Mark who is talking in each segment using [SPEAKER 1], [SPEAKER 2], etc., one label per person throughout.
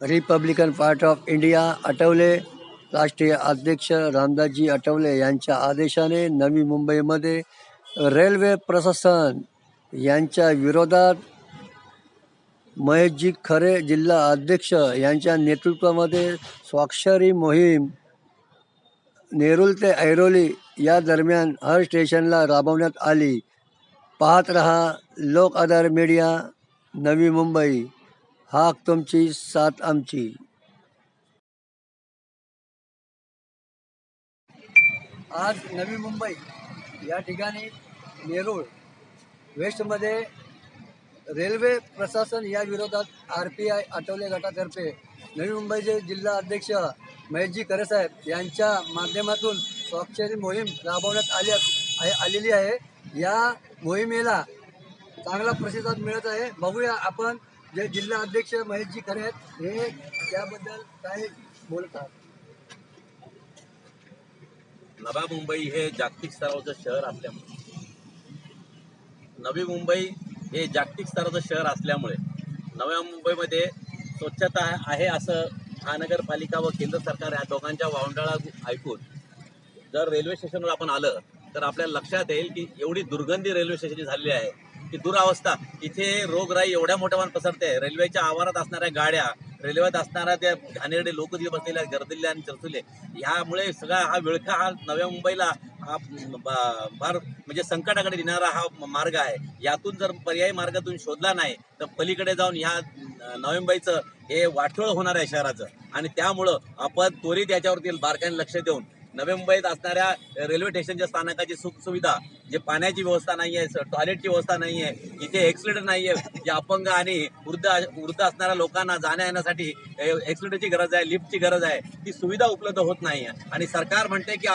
[SPEAKER 1] Republican part of India Athawale. राष्ट्रीय अध्यक्ष रामदासजी आठवले यांच्या आदेशाने नवी मुंबईमध्ये रेल्वे प्रशासन यांच्या विरोधात महेशजी खरे जिल्हा अध्यक्ष यांच्या नेतृत्वामध्ये स्वाक्षरी मोहीम नेरुल ते ऐरोली या दरम्यान हर स्टेशनला राबवण्यात आली. पाहत रहा लोक आधार मीडिया नवी मुंबई. हाक तुमची साथ आमची. आज नवी मुंबई या ठिकाणी नेरूळ वेस्टमध्ये रेल्वे प्रशासन या विरोधात आर पी आय आठवले गटातर्फे नवी मुंबईचे जिल्हा अध्यक्ष महेशजी खरेसाहेब यांच्या माध्यमातून स्वाक्षरी मोहीम राबवण्यात आली आहे आलेली आहे. या मोहिमेला चांगला प्रतिसाद मिळत आहे. बघूया आपण जे जिल्हा अध्यक्ष महेशजी खरे आहेत हे त्याबद्दल काय बोलतात?
[SPEAKER 2] नवा मुंबई हे जागतिक स्तरावरचं शहर असल्यामुळे. नवी मुंबई हे जागतिक स्तराचं शहर असल्यामुळे नव्या मुंबईमध्ये स्वच्छता आहे असं महानगरपालिका व केंद्र सरकार या दोघांच्या वावंडाळा ऐकून जर रेल्वे स्टेशनवर आपण आलं तर आपल्याला लक्षात येईल की एवढी दुर्गंधी रेल्वे स्टेशनची झालेली आहे. की दुरावस्था. इथे रोगराई एवढ्या मोठ्या प्रमाणात पसरते. रेल्वेच्या आवारात असणाऱ्या गाड्या रेल्वेत असणाऱ्या त्या घाणेरडे लोक जे बसलेले आहेत गर्दिल्ले आणि चरचुले ह्यामुळे सगळा हा विळखा हा नव्या मुंबईला हा फार म्हणजे संकटाकडे नेणारा हा मार्ग आहे. यातून जर पर्यायी मार्गातून शोधला नाही तर पलीकडे जाऊन ह्या नवी मुंबईचं हे वाठोळ होणार आहे शहराचं. आणि त्यामुळं आपण त्वरित याच्यावरती बारकाईने लक्ष देऊन नवी मुंबईत असणाऱ्या रेल्वे स्टेशनच्या स्थानकाची सुख सुविधा जे पाण्याची व्यवस्था नाही आहे टॉयलेटची व्यवस्था नाही आहे इथे एक्सिलेटर नाही आहे जे अपंग आणि वृद्ध वृद्ध असणाऱ्या लोकांना जाण्या येण्यासाठी एक्सिलेटरची गरज आहे लिफ्टची गरज आहे ती सुविधा उपलब्ध होत नाही आहे आणि सरकार म्हणते की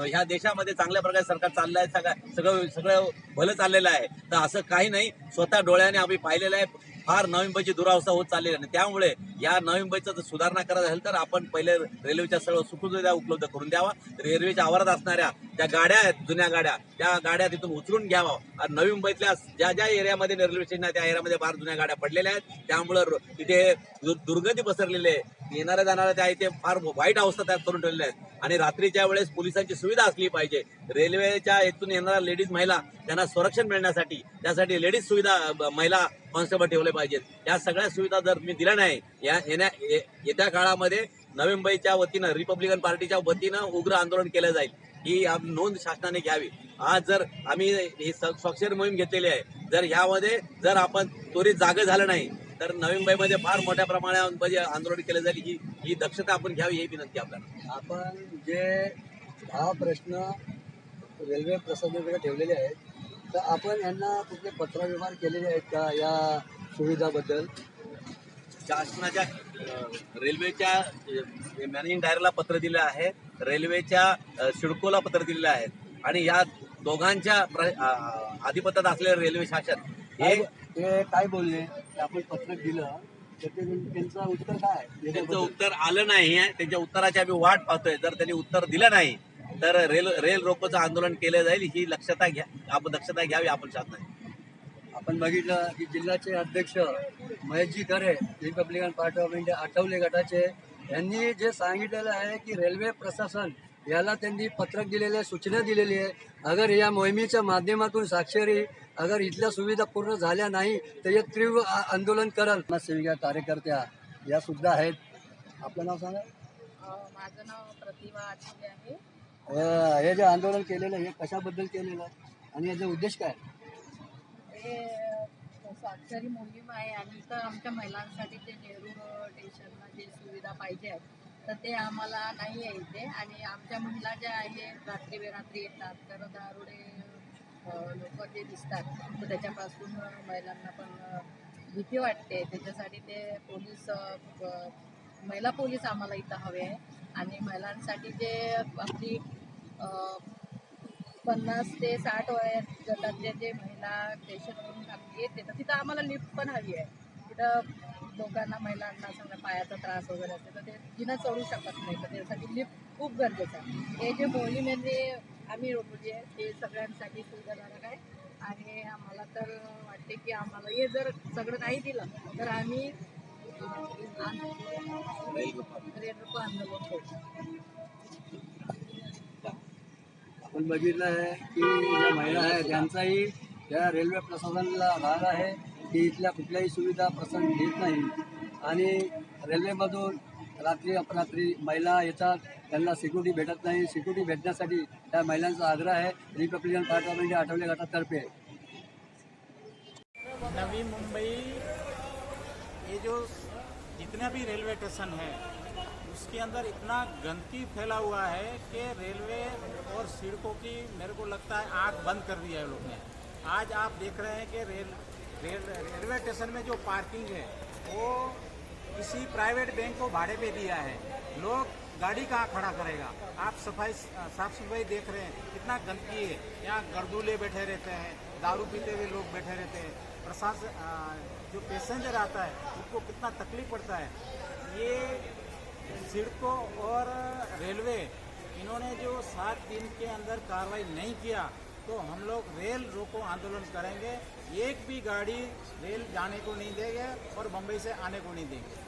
[SPEAKER 2] ह्या देशामध्ये चांगल्या प्रकारे सरकार चाललं आहे सगळं सगळं सगळं भलं चाललेलं आहे. तर असं काही नाही स्वतः डोळ्याने आम्ही पाहिलेलं आहे फार नवी मुंबईची दुरावस्था होत चाललेली आहे. आणि त्यामुळे या नवी मुंबईचं जर सुधारणा करायला असेल तर आपण पहिले रेल्वेच्या सर्व सुखसुविधा उपलब्ध करून द्यावा. रेल्वेच्या आवारात असणाऱ्या ज्या गाड्या आहेत जुन्या गाड्या त्या गाड्या तिथून उचलून घ्यावा. आणि नवी मुंबईतल्या ज्या ज्या एरियामध्ये रेल्वे स्टेशन आहे त्या एरियामध्ये फार जुन्या गाड्या पडलेल्या आहेत. त्यामुळं तिथे दुर्गती पसरलेली आहे. येणाऱ्या जाणाऱ्या त्या इथे फार वाईट अवस्था तयार करून ठेवलेल्या आहेत. आणि रात्रीच्या वेळेस पोलिसांची सुविधा असली पाहिजे. रेल्वेच्या इथून येणाऱ्या लेडीज महिला त्यांना संरक्षण मिळण्यासाठी त्यासाठी लेडीज सुविधा महिला कॉन्स्टेबल ठेवले पाहिजेत. या सगळ्या सुविधा जर मी दिल्या नाही या येण्या येत्या काळामध्ये नवी मुंबईच्या वतीनं रिपब्लिकन पार्टीच्या वतीनं उग्र आंदोलन केलं जाईल. ही नोंद शासनाने घ्यावी. आज जर आम्ही ही स्वाक्षर मोहीम घेतलेली आहे जर यामध्ये जर आपण त्वरित जागे झालं नाही तर नवी मुंबईमध्ये फार मोठ्या प्रमाणामध्ये आंदोलन केलं जाईल. ही ही दक्षता आपण घ्यावी ही विनंती आपल्याला.
[SPEAKER 1] आपण जे हा प्रश्न रेल्वे प्रशासनाकडे ठेवलेले आहेत तर आपण यांना कुठले पत्रव्यवहार केलेले आहेत का या सुविधाबद्दल?
[SPEAKER 2] शासनाच्या रेल्वेच्या मॅनेजिंग डायरेक्टरला पत्र दिलं आहे रेल्वेच्या सिडकोला पत्र दिलेलं आहे आणि या दोघांच्या आधिपत्यात असलेलं रेल्वे शासन हे
[SPEAKER 1] ते काय बोलले आपण पत्रक दिलं त्यांचं उत्तर काय?
[SPEAKER 2] त्यांचं? उत्तर आलं नाही आहे त्यांच्या उत्तराची आम्ही वाट पाहतोय जर त्यांनी उत्तर दिलं नाही तर रेल रेल रोकोचं आंदोलन केलं जाईल ही दक्षता घ्या आपण दक्षता घ्यावी आपण शासनाने
[SPEAKER 1] आपण बघितलं की जिल्ह्याचे अध्यक्ष Maheshji Khare Republican Party of India Athawale गटाचे. यांनी जे सांगितलेलं आहे की रेल्वे प्रशासन याला त्यांनी पत्रक दिलेले सूचना दिलेली आहे. अगर या मोहिमेच्या माध्यमातून साक्षरी अगर इथल्या सुविधा पूर्ण झाल्या नाही तर हे तीव्र आंदोलन करल. समाजसेविका कार्यकर्त्या या सुद्धा आहेत. आपलं नाव सांगा.
[SPEAKER 3] माझं नाव प्रतिभा आहे.
[SPEAKER 1] हे जे आंदोलन केलेलं आहे हे कशाबद्दल केलेलं आहे? आणि याचा उद्देश काय?
[SPEAKER 3] हे स्वाक्षरी मोहीम आहे आणि तर आमच्या महिलांसाठी जे नेहरू स्टेशनला जे सुविधा पाहिजे आहेत तर ते आम्हाला नाही आहे इथे. आणि आमच्या महिला ज्या आहे रात्री बेरात्री येतात तर दारुडे लोक जे दिसतात तर त्याच्यापासून महिलांना पण भीती वाटते. त्याच्यासाठी ते पोलीस महिला पोलीस आम्हाला इथं हवे आहे. आणि महिलांसाठी जे आपली पन्नास ते साठ वयात गटातले जे महिला स्टेशनवरून खाली येते तर तिथं आम्हाला लिफ्ट पण हवी आहे. तिथं लोकांना महिलांना समजा पायाचा त्रास वगैरे असते तर ते जिनं चढू शकत नाही तर त्यासाठी लिफ्ट खूप गरजेचं आहे. हे जे मोहीम आहे म्हणजे ते आम्ही आहे ते सगळ्यांसाठी सुविधाजनक आहे. आणि आम्हाला तर वाटते की आम्हाला हे जर सगळं नाही दिलं तर आम्ही आम-
[SPEAKER 2] रेल
[SPEAKER 3] आंदोलन करू.
[SPEAKER 1] आपण बघितलं आहे की ज्या महिला आहेत त्यांचाही त्या रेल्वे प्रशासनाला भाग आहे की इथल्या कुठल्याही सुविधा प्रसंग घेत नाही. आणि रेल्वेमधून रात्री अपरात्री महिला येतात त्यांना सिक्युरिटी भेटत नाही. सिक्युरिटी भेटण्यासाठी त्या महिलांचा आग्रह आहे Republican Party of India Athawale गटातर्फे.
[SPEAKER 4] Navi Mumbai ये जो जितना भी रेलवे स्टेशन है उसके अंदर इतना गंदगी फैला हुआ है कि रेलवे और सड़कों की, मेरे को लगता है, आग बंद कर दिया है लोग ने। आज आप देख रहे हैं कि रेल रेल, रेलवे स्टेशन में जो पार्किंग है, वो किसी प्राइवेट बैंक को भाड़े पे दिया है। लोग गाड़ी कहाँ खड़ा करेगा? आप सफ़ाई, साफ़ सफ़ाई देख रहे हैं, कितना गंदगी है। यहाँ गर्दूले बैठे रहते हैं, दारू पीते हुए लोग बैठे रहते हैं। प्रशासन जो पैसेंजर आता है, उनको कितना तकलीफ़ पड़ता है। ये सड़कों और रेलवे, इन्होंने जो सात दिन के अंदर कार्रवाई नहीं किया तो हम लोग रेल रोको आंदोलन करेंगे। एक भी गाड़ी रेल जाने को नहीं देंगे और बम्बई से आने को नहीं देंगे।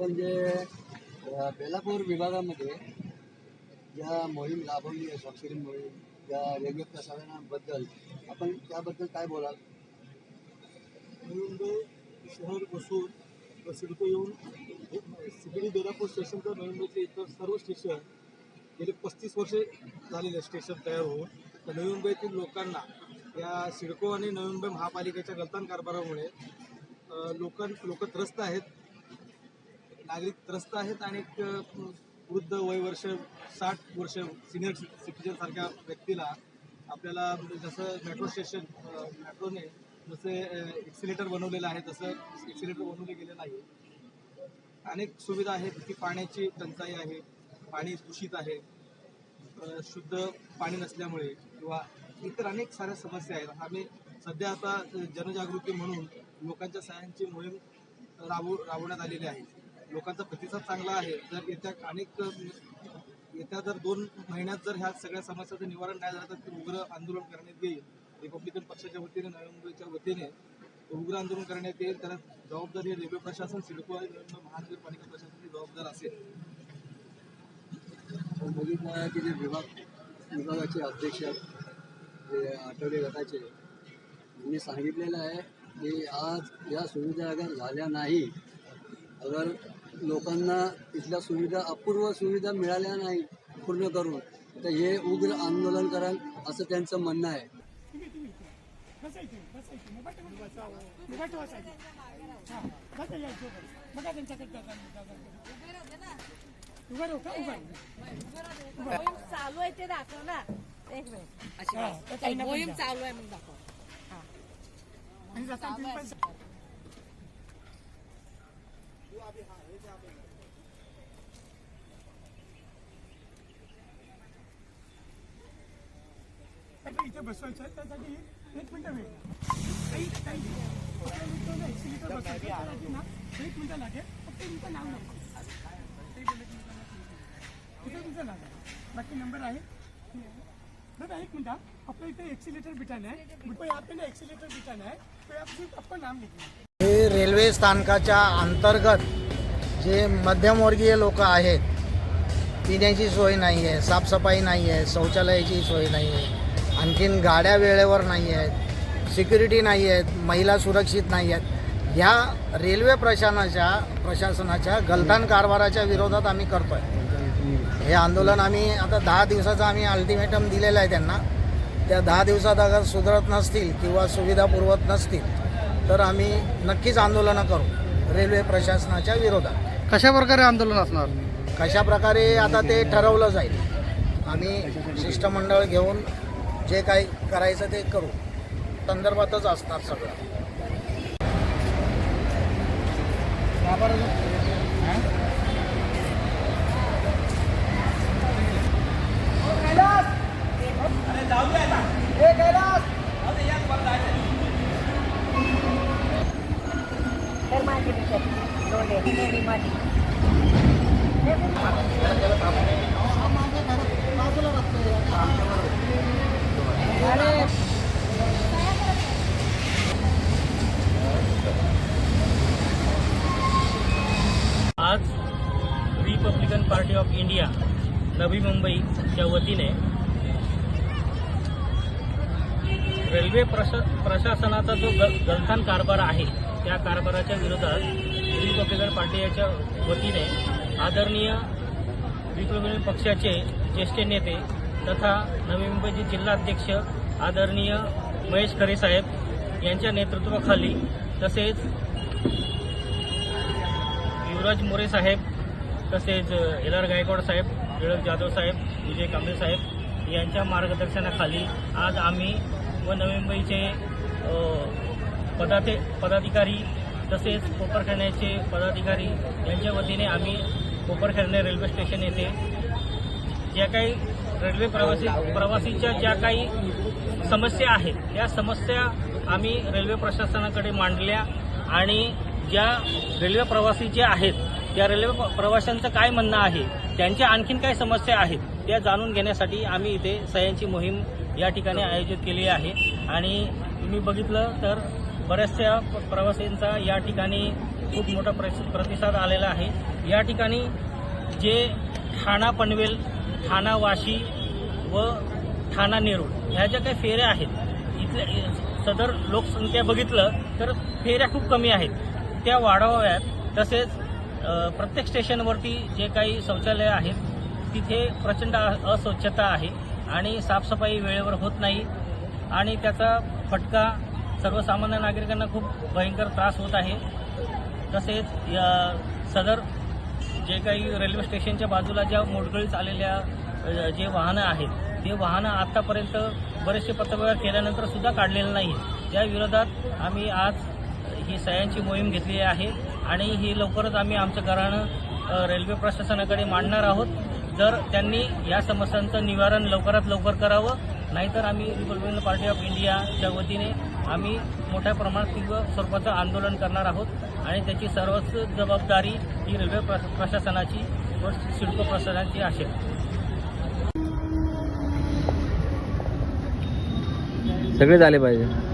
[SPEAKER 1] म्हणजे जे बेलापूर विभागामध्ये ज्या मोहीम राबवली आहे स्वाक्षरी मोहीम त्या रेल्वे प्रशासनाबद्दल आपण त्याबद्दल काय बोलाल?
[SPEAKER 5] नवी शहर बसून सिडको येऊन सिगडी बेलापूर स्टेशन तर नवी इतर सर्व स्टेशन गेले पस्तीस वर्षे झालेले स्टेशन तयार होऊन तर नवी मुंबईतील लोकांना या सिडको आणि नवी मुंबई महापालिकेच्या गलतान कारभारामुळे अ, लोक लोक त्रस्त आहेत. नागरिक त्रस्त आहेत आणि एक वृद्ध वय वर्ष साठ वर्ष सिनियर सिटीजन सारख्या व्यक्तीला आपल्याला म्हणजे जसं मेट्रो स्टेशन मेट्रोने जसे एक्सिलेटर बनवलेलं आहे तसं एक्सिलेटर बनवले गेलेलं नाही. अनेक सुविधा आहेत की पाण्याची टंचाई आहे पाणी दूषित आहे शुद्ध पाणी नसल्यामुळे किंवा इतर अनेक साऱ्या समस्या आहेत. आम्ही सध्या आता जनजागृती म्हणून लोकांच्या सहाय्यांची मोहीम राबव राबवण्यात आलेली आहे. लोकांचा प्रतिसाद चांगला आहे. जर येत्या अनेक येत्या जर दोन महिन्यात जर ह्या सगळ्या समस्याचं निवारण नाही झालं तर ते उग्र आंदोलन करण्यात येईल. रिपब्लिकन पक्षाच्या वतीने नवी मुंबईच्या वतीने उग्र आंदोलन करण्यात येईल. त्याला जबाबदारी रेल्वे प्रशासन सिडको आणि महानगरपालिका प्रशासनाची जबाबदार असेल.
[SPEAKER 1] आपण बघितलं की जे विभाग विभागाचे अध्यक्ष जे आठवले गटाचे यांनी सांगितलेलं आहे की आज या सुविधा अगर झाल्या नाही अगर लोकांना इथल्या सुविधा अपूर्व सुविधा मिळाल्या नाही पूर्ण करून तर हे उग्र आंदोलन कराल असं त्यांचं म्हणणं आहे.
[SPEAKER 6] मोहीम चालू आहे ते दाखव ना. एक मिनिट. मोहीम चालू आहे मग दाखव.
[SPEAKER 7] इथे बसवायचं आहे त्यासाठी एक मिनिटं वेळ काही काही एक सिलेंडर बसवायचं आहे, त्यासाठी ना। एक मिनिटं लागेल फक्त तुमचं नाव नको इथे तुमचं नाव आहे बाकी नंबर आहे दादा एक मिनट आपल्या इथे एक्सिलेटर बिटान आहे तो यहाँ पे ना एक्सिलेटर बिटान है। तो आप सिर्फ़ आपका नाम लिखिए
[SPEAKER 8] हे। रेल्वे स्थानकाच्या अंतर्गत जे मध्यमवर्गीय लोक आहेत पिण्याची सोय नाही आहे साफसफाई नाही आहे शौचालयाची सोय नाही आहे आणखीन गाड्या वेळेवर नाही आहेत सिक्युरिटी नाही आहेत महिला सुरक्षित नाही आहेत ह्या रेल्वे प्रशासनाच्या प्रशासनाच्या गलथान कारभाराच्या विरोधात आम्ही करतो आहे हे आंदोलन आम्ही आता दहा दिवसाचं आम्ही अल्टिमेटम दिलेलं आहे त्यांना. त्या दहा दिवसात अगर सुधरत नसतील किंवा सुविधा पुरवत नसतील तर आम्ही नक्कीच आंदोलनं करू रेल्वे प्रशासनाच्या विरोधात.
[SPEAKER 9] कशा प्रकारे आंदोलन असणार?
[SPEAKER 8] कशा प्रकारे आता ते ठरवलं जाईल आम्ही शिष्टमंडळ घेऊन जे काही करायचं ते करू. संदर्भातच असणार सगळं
[SPEAKER 6] तर माझी विषय लोंढे माझी
[SPEAKER 10] आज रिपब्लिकन पार्टी ऑफ इंडिया नवी मुंबईच्या वतीने रेल्वे प्रशा प्रशासनाचा जो ग गलथान कारभार आहे त्या कारभाराच्या विरोधात रिपब्लिकन पार्टीच्या वतीने आदरणीय रिपब्लिकन पक्षाचे ज्येष्ठ नेते तथा नवी मुंबईचे जिल्हाध्यक्ष आदरणीय महेश खरे साहेब यांच्या नेतृत्वाखाली तसेच युवराज मोरे साहेब तसेच एल आर गायकवाड साहेब टिळक जाधव साहेब विजय कांबळे साहेब यांच्या मार्गदर्शनाखाली आज आम्ही व नवी मुंबईचे पदाते पदाधिकारी तसेच कोपरखेरण्याचे पदाधिकारी यांच्या वतीने आम्ही कोपरखेरणे रेल्वे स्टेशन येथे ज्या काही रेल्वे प्रवासी प्रवासीच्या ज्या काही समस्या आहेत त्या समस्या आम्ही रेल्वे प्रशासनाकडे मांडल्या आणि ज्या रेल्वे प्रवासी जे आहेत त्या रेल्वे प्रवाशांचं काय म्हणणं आहे? त्यांच्या आणखीन काय समस्या आहेत? त्या जाणून घेण्यासाठी आम्ही इथे सह्यांची मोहीम या ठिकाणी आयोजित केली आहे. आणि तुम्ही बघितलं तर बऱ्याचशा प- प्रवासींचा या ठिकाणी खूप मोठा प्रतिसाद आलेला आहे. या ठिकाणी जे ठाणा पनवेल ठाणा वाशी व ठाणा नेरूळ ह्या ज्या काही फेऱ्या आहेत इथल्या सदर लोकसंख्या बघितलं तर फेऱ्या खूप कमी आहेत. त्या वाढवाव्यात तसेच प्रत्येक स्टेशनवरती जे काही शौचालय आहेत तिथे प्रचंड अ- अस्वच्छता आहे आणि साफसफाई वेळेवर होत नाही आणि त्याचा फटका सर्वसामान्य नागरिकांना खूप भयंकर त्रास होत आहे. तसेच या सदर जे काही रेल्वे स्टेशनच्या बाजूला ज्या मोडकळीत आलेल्या जे वाहनं आहेत ते वाहनं आतापर्यंत बरेचसे पत्रव्यवहार केल्यानंतर सुद्धा काढलेलं नाही त्या विरोधात आम्ही आज ही सह्यांची मोहीम घेतली आहे आणि ही लवकरच आम्ही आमचं घराणं रेल्वे प्रशासनाकडे मांडणार आहोत. जर त्यांनी या समस्यांचं निवारण लवकरात लवकर करावं नाहीतर आम्ही रिपब्लिकन पार्टी ऑफ इंडियाच्या वतीने आम्ही मोठ्या प्रमाणात तीव्र स्वरूपाचं आंदोलन करणार आहोत आणि त्याची सर्वच जबाबदारी ही रेल्वे प्र- प्रशासनाची व सिडको प्रशासनाची असेल.
[SPEAKER 11] सगळे झाले पाहिजे.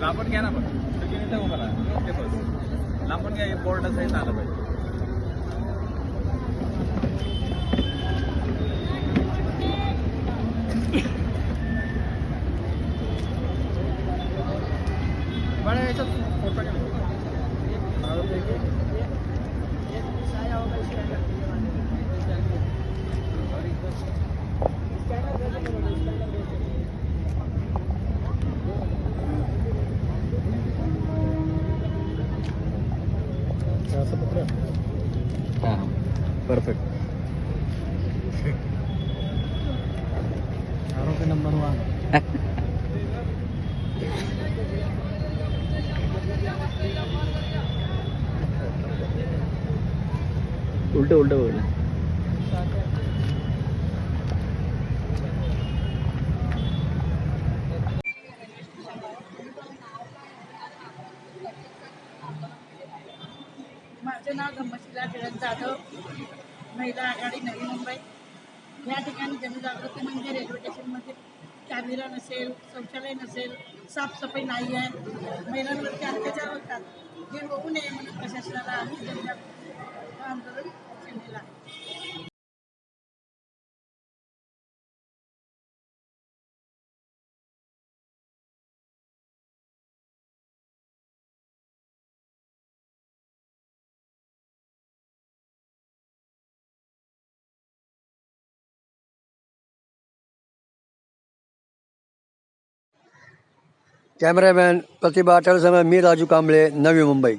[SPEAKER 9] लांबून घ्या ना पण तुम्ही इथे उभं राहा. इथे बस. लांबून घ्या हे बोर्ड सहित आलं पाहिजे
[SPEAKER 12] Thank you.
[SPEAKER 11] उलट उलट बोल
[SPEAKER 13] माझं नाव धम्मशिला किरण जाधव महिला आघाडी नवी मुंबई. या ठिकाणी जनजागृती म्हणजे रेल्वे स्टेशनमध्ये कॅमेरा नसेल शौचालय नसेल साफसफाई नाही आहे. महिलांवरती अत्याचार होतात. हे होऊ नये म्हणून प्रशासनाला आम्ही
[SPEAKER 1] कॅमेरामॅन प्रतिभा अटलसमोर मी राजू कांबळे नवी मुंबई.